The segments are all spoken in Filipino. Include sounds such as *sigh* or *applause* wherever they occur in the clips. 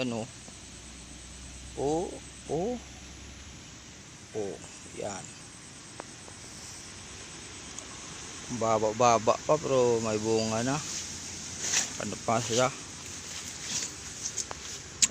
Ayan o. Oh, oh. Oh, yan. Baba-baba pa pero may bunga na. Ano pa siya?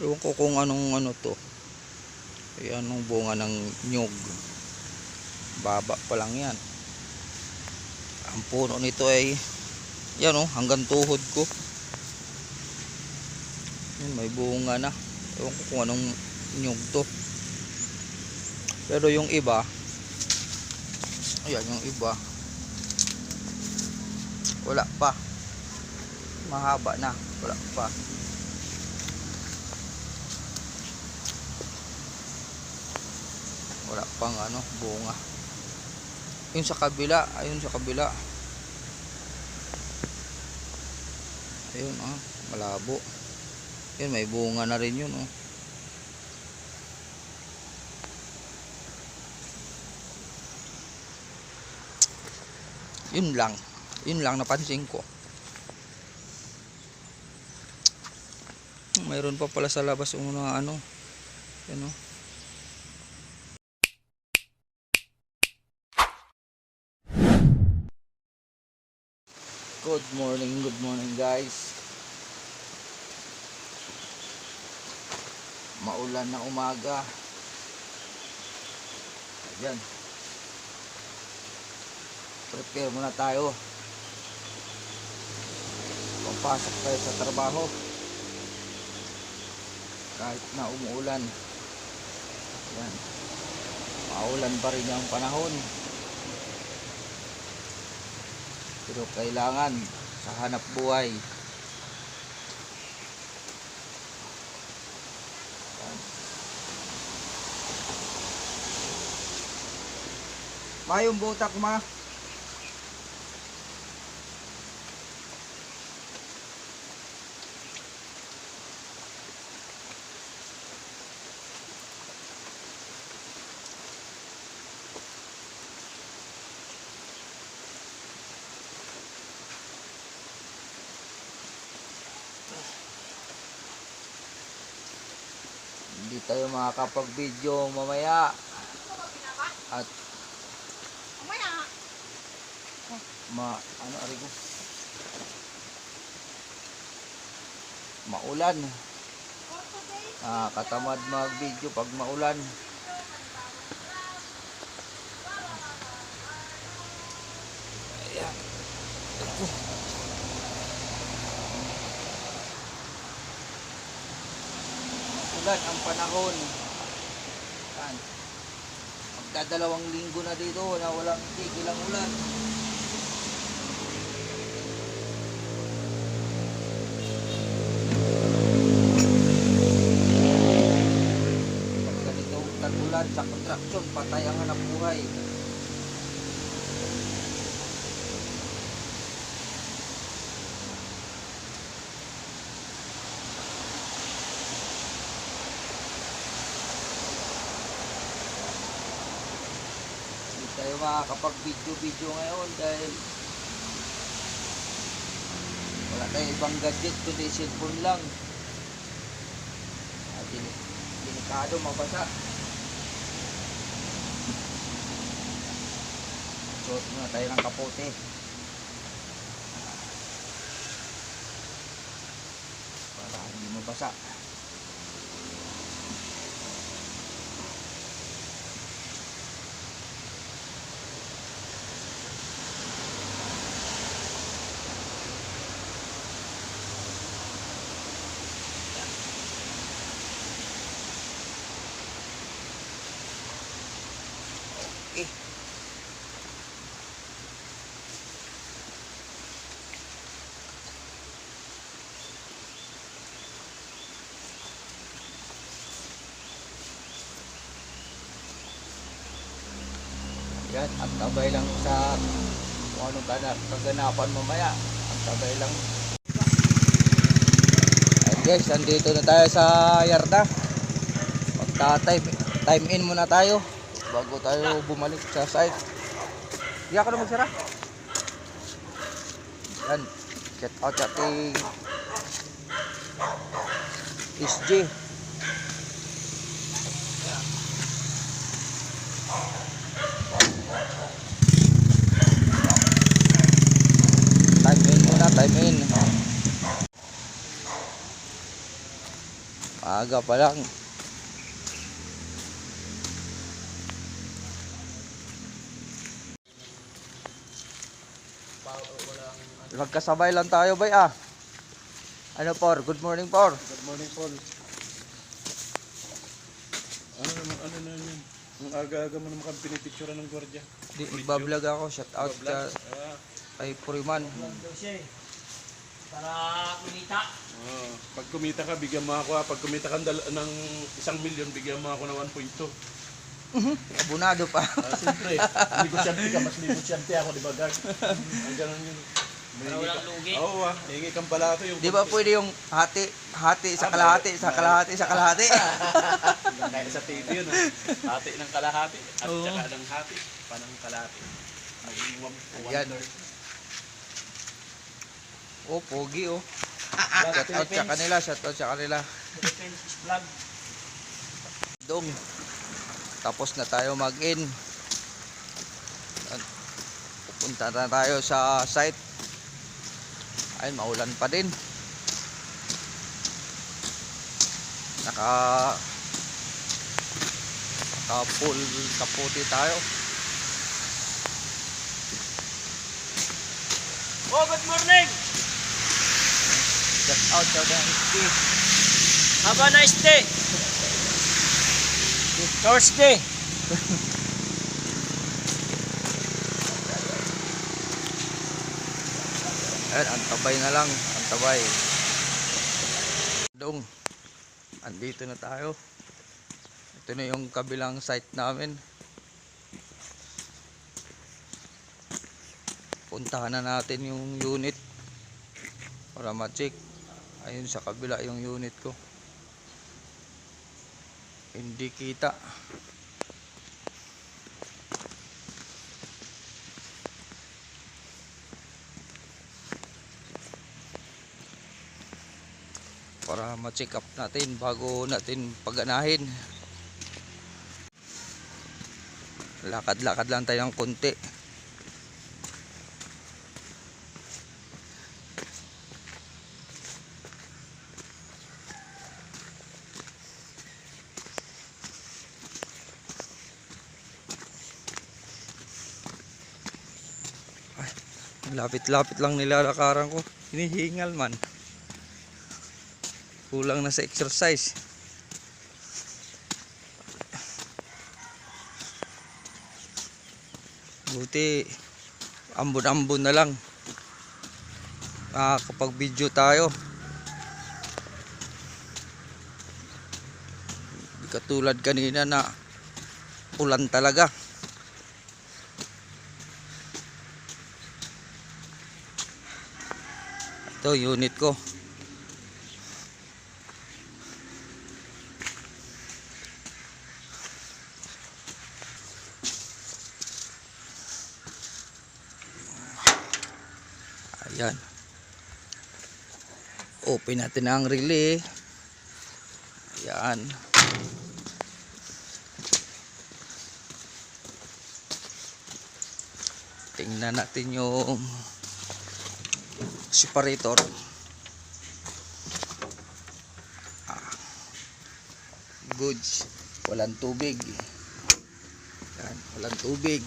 Ewan ko kung anong ano to. Ay, anong bunga ng nyug. Baba pa lang yan. Ang puno nito ay yan o, hanggang tuhod ko. May bunga na. Ewan ko kung anong nyug to. Pero yung iba, ayan yung iba, wala pa. Mahaba na, wala pa. Wala pang ano, bunga. Yung sa kabila, ayun sa kabila. Ayun ah, malabo. Yun, may bunga na rin yun oh. Yun lang. Yun lang napansin ko. Mayroon pa pala sa labas yung mga ano. Yan oh. Good morning, good morning guys. Maulan na umaga. Ayan. Prepare muna tayo. Papasok tayo sa trabaho. Kahit na umuulan. Ayan. Maulan pa rin ang panahon. Pero kailangan sa hanap buhay. Mayong butak ma. Hindi tayo makakapag-video mamaya. At Mamaya. Ma ano ari ko? Maulan. Nakakatamad mag-video pag maulan. Ayan. Ito. Ulan ang panahon. Yan. Magdadalawang linggo na dito na walang tigil ang ulan. Pag ganito tag-ulan sa kontraksyon, patay ang hanap buhay. Hindi tayo makakapag-video-video ngayon dahil wala tayong ibang gadget kundi cellphone lang. Ah, dini- delikado mabasa. Suot muna tayo ng kapote. Para hindi mabasa. Yan, ang tabay lang sa kung anong kana- kaganapan mamaya. Ang tabay lang. Ayan guys, nandito na tayo sa yarda. Magta-time time in muna tayo bago tayo bumalik sa site. Hindi ako na magsara. Yan. Check out sa ating SG. Time in muna, time in. Maaga pa lang. Magkasabay lang tayo, bay ah. Ano, Por? Good morning, Por. Good morning, Paul. Ano naman, ano na yun? Ang aga-aga mo naman kami pinipicture ng gwardiya. Di, magbablog ako. Shout out ka Ah, kay Puriman. Para kumita. oh. Pag kumita ka, bigyan mo ako. ah. Pag kumita ka ng isang milyon, bigyan mo ako ng 1.2. Abunado pa. Ah, siyempre, negosyante ka, mas negosyante ako, di ba, Gag? Ang ganun yun. Walang lugi. Oo ah, hingi kang balato yung... Di ba pwede yung hati, hati sa kalahati, sa kalahati, sa kalahati? Kaya sa TV yun ah. Hati ng kalahati at saka ng hati, panang kalahati. Maging one, one Ayan. third. Oh, pogi oh. Shout out sa kanila, shout out sa kanila. Dong. Tapos na tayo mag-in. Pupunta na tayo sa site. Ay, maulan pa din. Naka naka full kaputi tayo. Oh, good morning! Shout out sa mga Have a nice day! Thursday! *laughs* Ayan, antabay na lang. Antabay. Dong. Andito na tayo. Ito na yung kabilang site namin. Puntahan na natin yung unit. Para ma-check. Ayun sa kabila yung unit ko. Hindi kita. para ma-check up natin bago natin paganahin lakad-lakad lang tayo ng konti lapit-lapit lang nilalakaran ko. Hinihingal man. Kulang na sa exercise. Buti ambon-ambon na lang. Nakakapag video tayo. Di katulad kanina na ulan talaga ito unit ko Ayan. Open natin ang relay. Ayan. Tingnan natin yung separator. Ah. Goods. Walang tubig. Ayan. Walang tubig.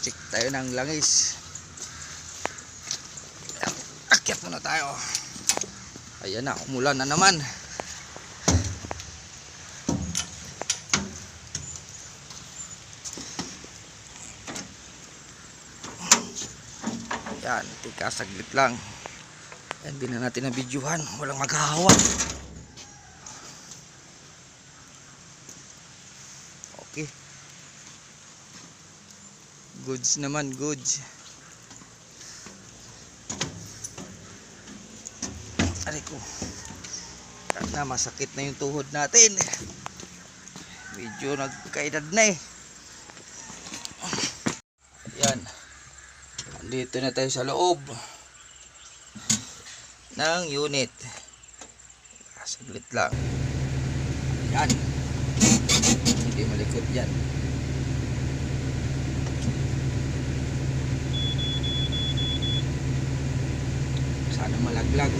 check tayo ng langis akyat muna tayo ayan na umulan na naman yan tika saglit lang. Yan din na natin na videohan walang maghahawa. Okay. Goods naman goods. Aray ko. Na masakit na yung tuhod natin. Medyo nagkaedad na eh andito na tayo sa loob ng unit. Saglit lang. Yan. Hindi malikot yan. Sana malaglag.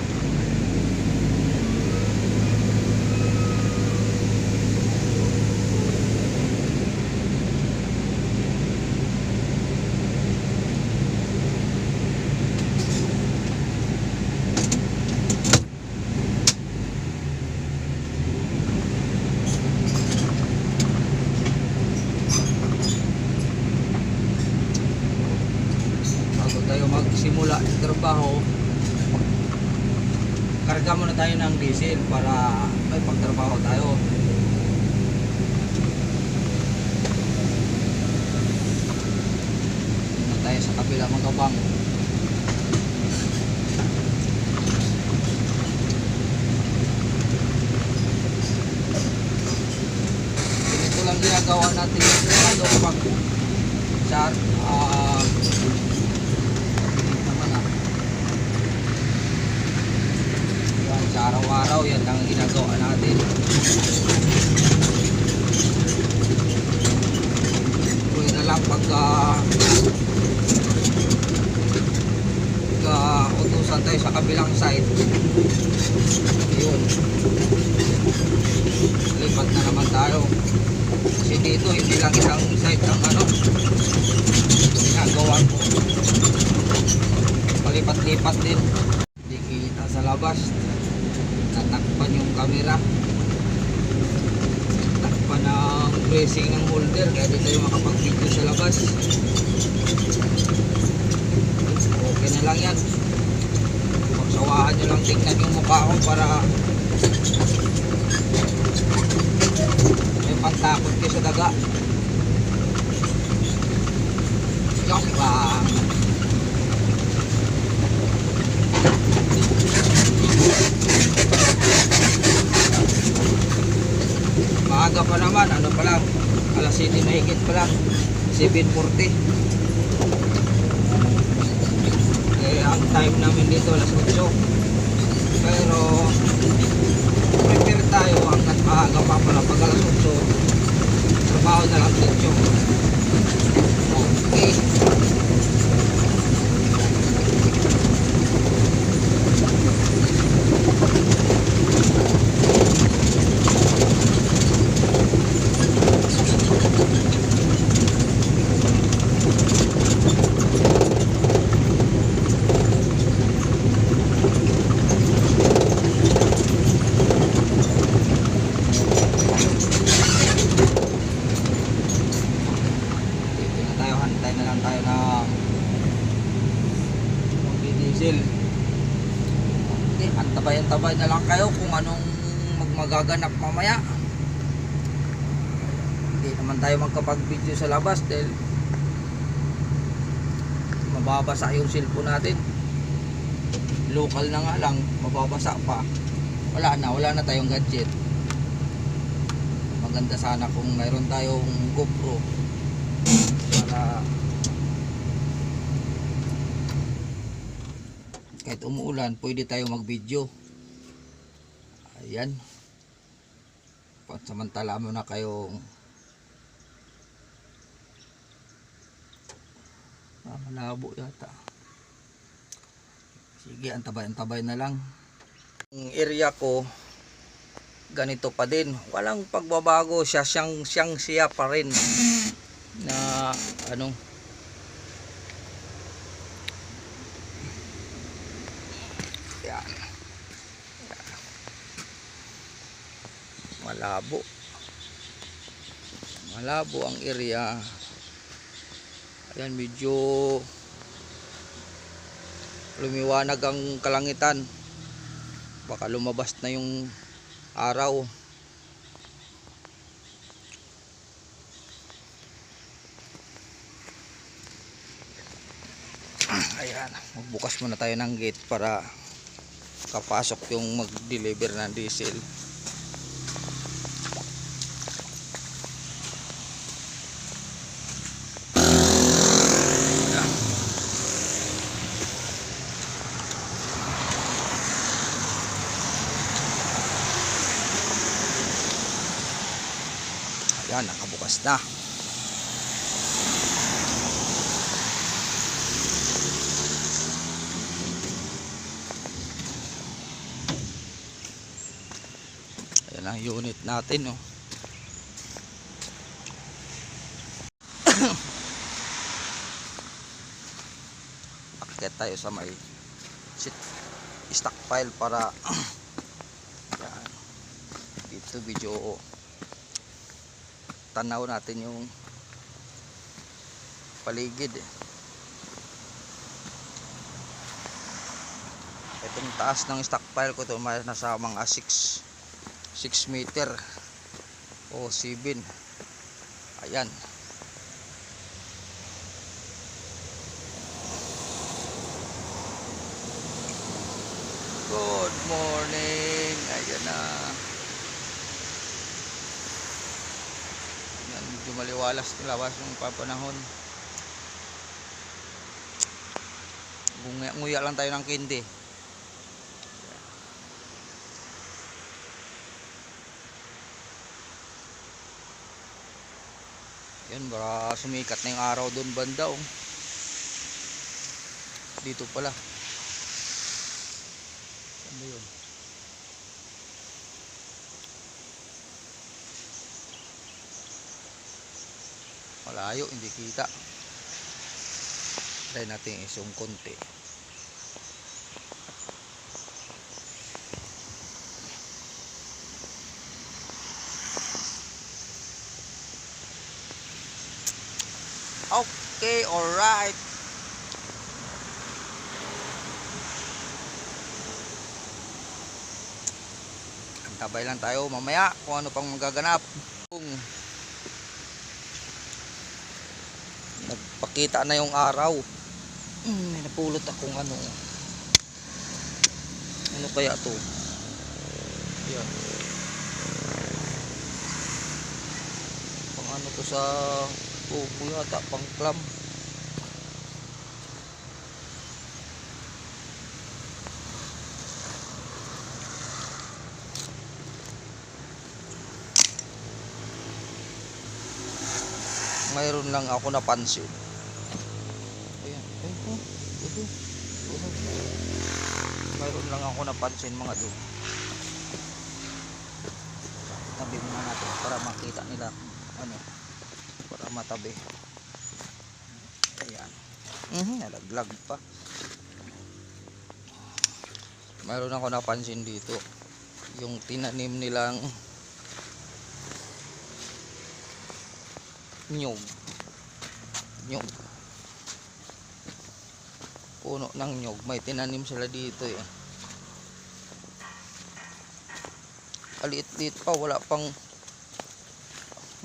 bago tayo magsimula sa trabaho karga muna tayo ng diesel para may pagtrabaho tayo. Muna tayo sa kabila mga bang ganito lang ginagawa natin ano pag sa ah naman ah. Yan, sa araw-araw yan ang ginagawa natin. Uwi na lang pagka pagka utusan tayo sa kabilang side. Yun. Lipat na naman tayo. Kasi dito hindi lang isang side ang ano ginagawa ko. Palipat-lipat din. Hindi kita sa labas natakpan yung camera. Takpan ng bracing ng holder kaya di tayo makapag-video sa labas. Okay na lang yan. Pagsawahan nyo lang tingnan yung mukha ko para may pantakot kayo sa daga. Joke lang Naman, ano pa alas 7 na higit pa lang, 7.40. Eh, ang time namin dito, alas 8. Pero, prepare tayo hanggat maaga pa pala pag alas 8. Trabaho na lang dito. Okay. Dito na tayo, hantay na lang tayo na diesel. Okay, antabay-antabay na lang kayo kung anong magmagaganap mamaya. Hindi naman tayo magkapag-video sa labas dahil mababasa yung cellphone natin. Local na nga lang, mababasa pa. Wala na, wala na tayong gadget. Maganda sana kung mayroon tayong GoPro para kahit umuulan pwede tayo mag video ayan pansamantala mo na kayong ah, malabo yata. Sige antabay antabay na lang. Ang area ko ganito pa din. Walang pagbabago. Siya siyang siyang siya pa rin. Na ano yan malabo. Malabo ang area. Ayan medyo lumiwanag ang kalangitan. Baka lumabas na yung araw. *clears throat* Ayan magbukas muna tayo ng gate para kapasok yung mag-deliver ng diesel Ayan. Nakabukas na. Ayan ang unit natin, *coughs* no. Akyat tayo sa may sit stockpile para *coughs* yan, dito video tanaw natin yung paligid eh. itong taas ng stockpile ko to nasa mga 6 6 meter o 7 ayan Good morning. Ayan na. Yan, ng labas yung papanahon. Nguya, nguya lang tayo ng kindi. Yan, baka sumikat na yung araw doon banda. Oh. Dito pala. Saan ba yun? Malayo, hindi kita. Try natin isong konti. Okay, alright. Tabay lang tayo mamaya kung ano pang magaganap. Nagpakita na yung araw. Hmm, may napulot akong ano. Ano kaya to? Yan. Pang ano to sa tubo yata, pang clam. mayroon lang ako napansin. Ayan. Ay, oh, ito. Ito. Ako napansin mga do. Tabi muna natin para makita nila ano para matabi. Ayan. Mhm, nalaglag pa. Mayroon ako napansin dito. Yung tinanim nilang nyog nyog puno ng nyog may tinanim sila dito eh aliit-liit pa wala pang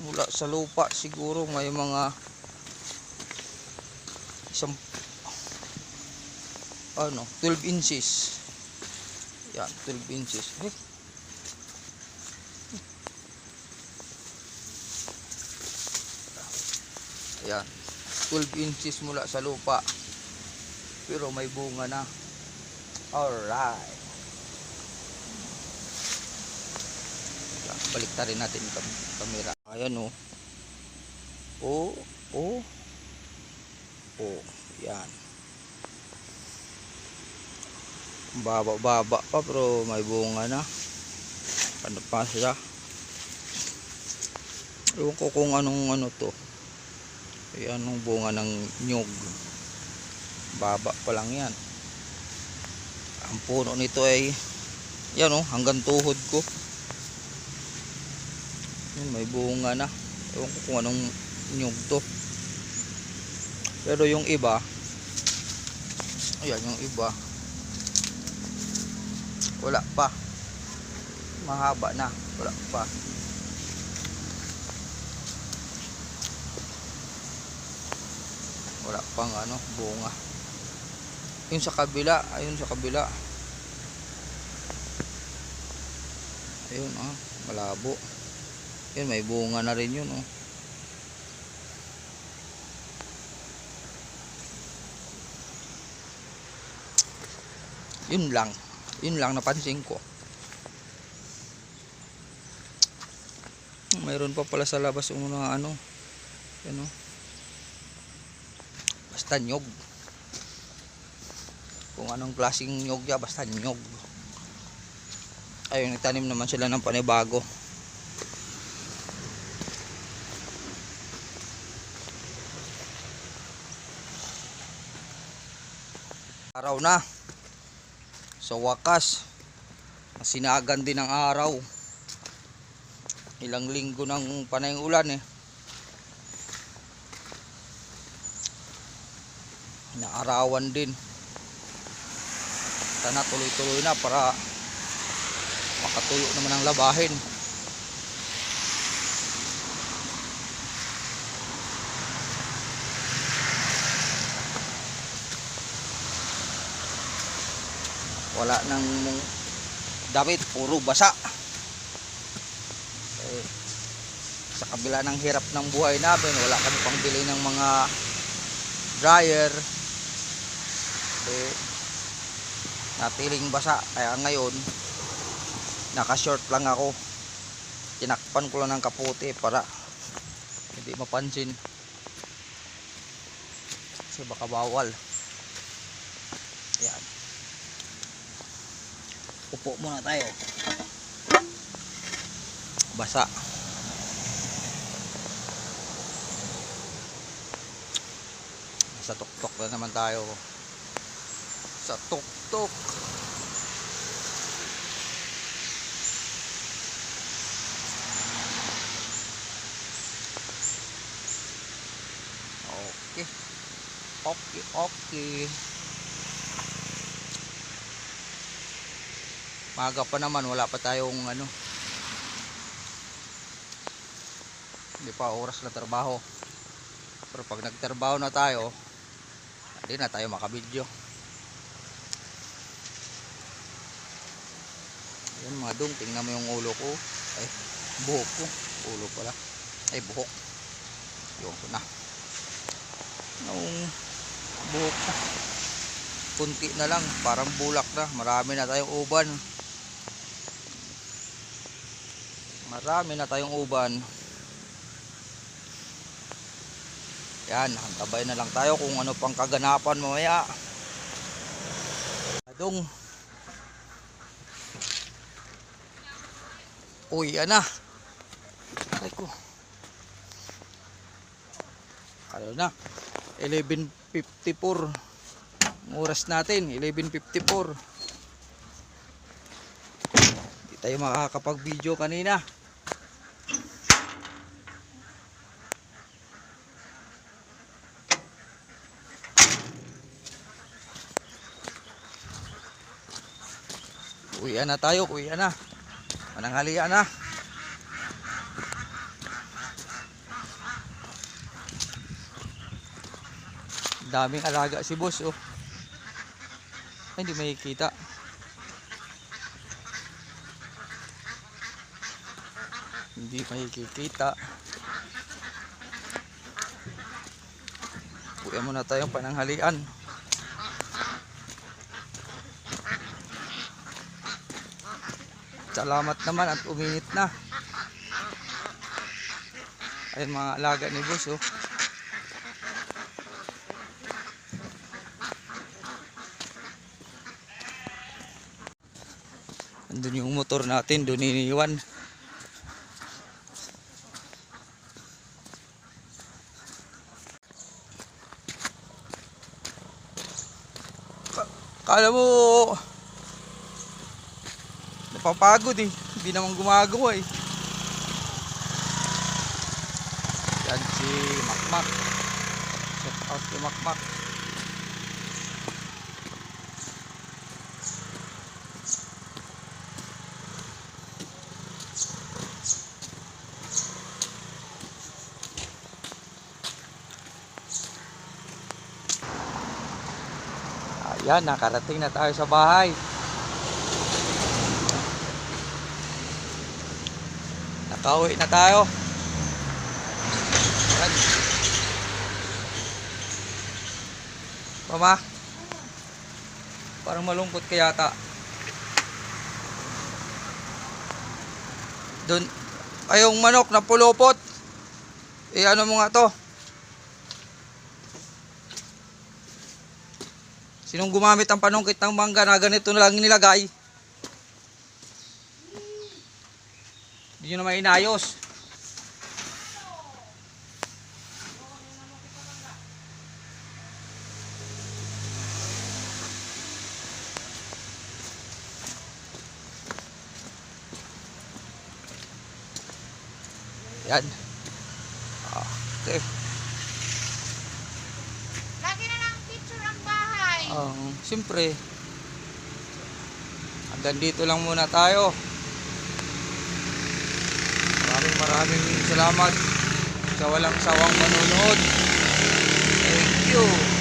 wala sa lupa siguro may mga isang ano 12 inches yan 12 inches eh, Ayan. 12 inches mula sa lupa. Pero may bunga na. Alright. Baliktarin natin kam- camera. Ayan o. Oh. Oh. Oh. Yan. Baba-baba pa pero may bunga na. Ano pa siya? Ewan ko kung anong ano to. Ayan ang bunga ng nyog. Baba pa lang yan. Ang puno nito ay yan oh, hanggang tuhod ko. Yan, may bunga na. Ewan ko kung anong nyog to. Pero yung iba, ayan yung iba, wala pa. Mahaba na, wala pa. wala pang ano bunga yun sa kabila ayun sa kabila ayun ah malabo yun may bunga na rin yun oh yun lang yun lang napansin ko mayroon pa pala sa labas yung mga ano. Ano? Basta nyog. Kung anong klaseng nyog ya, basta nyog. Ayun, nagtanim naman sila ng panibago. Araw na. Sa wakas, sinagan din ang araw. Ilang linggo ng panayang ulan eh. Naarawan din. Sana tuloy-tuloy na para makatuyo naman ang labahin. Wala nang damit, puro basa. Eh, sa kabila ng hirap ng buhay namin, wala kami pangbili ng mga dryer. Eh, natiling basa. Kaya ngayon, naka-short lang ako. Tinakpan ko lang ng kaputi para hindi mapansin. Kasi baka bawal. Upo muna tayo. Basa. Sa tuktok na naman tayo. Sa tuktok. Okay. Okay, okay. Maga pa naman, wala pa tayong ano. Hindi pa oras na trabaho. Pero pag nagtrabaho na tayo, hindi na tayo makabidyo. Ayan mga dong, tingnan mo yung ulo ko. Ay, buhok ko. Ulo pala. Ay, buhok. Yung ko na. Yung buhok ko. Kunti na lang, parang bulak na. Marami na tayong uban. Marami na tayong uban. Yan, hantabay na lang tayo kung ano pang kaganapan mamaya. Adong. Uy, yan na. Ay ko. Ano na? 11.54. Ang oras natin, 11.54. Hindi tayo makakapag-video kanina. Uwi na tayo, uwi na. Mananghalian na. Daming alaga si boss oh. Ay, hindi makikita. Hindi makikita. Uwi muna tayong pananghalian. Salamat naman at uminit na. Ayun mga alaga ni boss oh. Andun yung motor natin, doon iniwan. Ka- Kala mo napapagod eh. Hindi naman gumagawa eh. Yan si Makmak. Shout out kay Makmak. Ayan, nakarating na tayo sa bahay. Nakauwi na tayo. Mama, parang malungkot ka yata. Doon, Ay, yung manok na pulupot. Eh, ano mo nga to? Sinong gumamit ang panungkit ng mangga na ganito na lang nilagay? Hindi nyo naman inayos. Yan. Ah, Okay. Lagi na lang picture ang bahay. Um, Siyempre, hanggang dito lang muna tayo. Maraming maraming salamat sa walang sawang manonood. Thank you.